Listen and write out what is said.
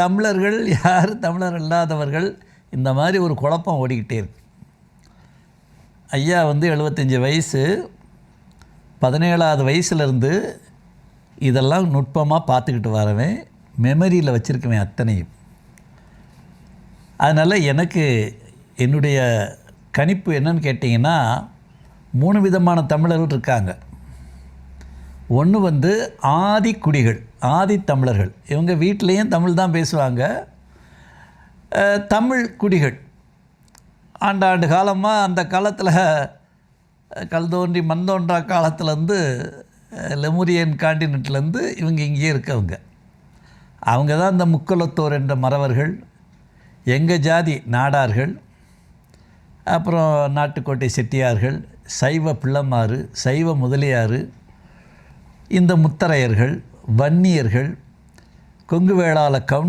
தமிழர்கள் யார் தமிழர் இல்லாதவர்கள் இந்த மாதிரி ஒரு குழப்பம் ஓடிக்கிட்டே இருக்கு. ஐயா வந்து எழுபத்தஞ்சி வயசு பதினேழாவது வயசுலேருந்து இதெல்லாம் நுட்பமாக பார்த்துக்கிட்டு வரவேன் மெமரியில் வச்சுருக்குவேன் அத்தனையும். அதனால் எனக்கு என்னுடைய கணிப்பு என்னன்னு கேட்டிங்கன்னா மூணு விதமான தமிழர்கள் இருக்காங்க. ஒன்று வந்து ஆதி ஆதித்தமிழர்கள். இவங்க வீட்லேயும் தமிழ் தான் பேசுவாங்க. தமிழ் குடிகள். ஆண்டாண்டு காலமாக அந்த காலத்தில் கல் தோன்றி மண் தோன்றா காலத்துலேருந்து லெமுரியன் காண்டினென்ட்லேருந்து இவங்க இங்கேயே இருக்கவங்க. அவங்க தான் இந்த முக்கலத்தோர் என்ற மறவர்கள் எங்கள் ஜாதி நாடார்கள் அப்புறம் நாட்டுக்கோட்டை செட்டியார்கள் சைவ பிள்ளமாறு சைவ முதலியாறு இந்த முத்தரையர்கள் வன்னியர்கள் கொங்கு வேளாள கவுண்டர்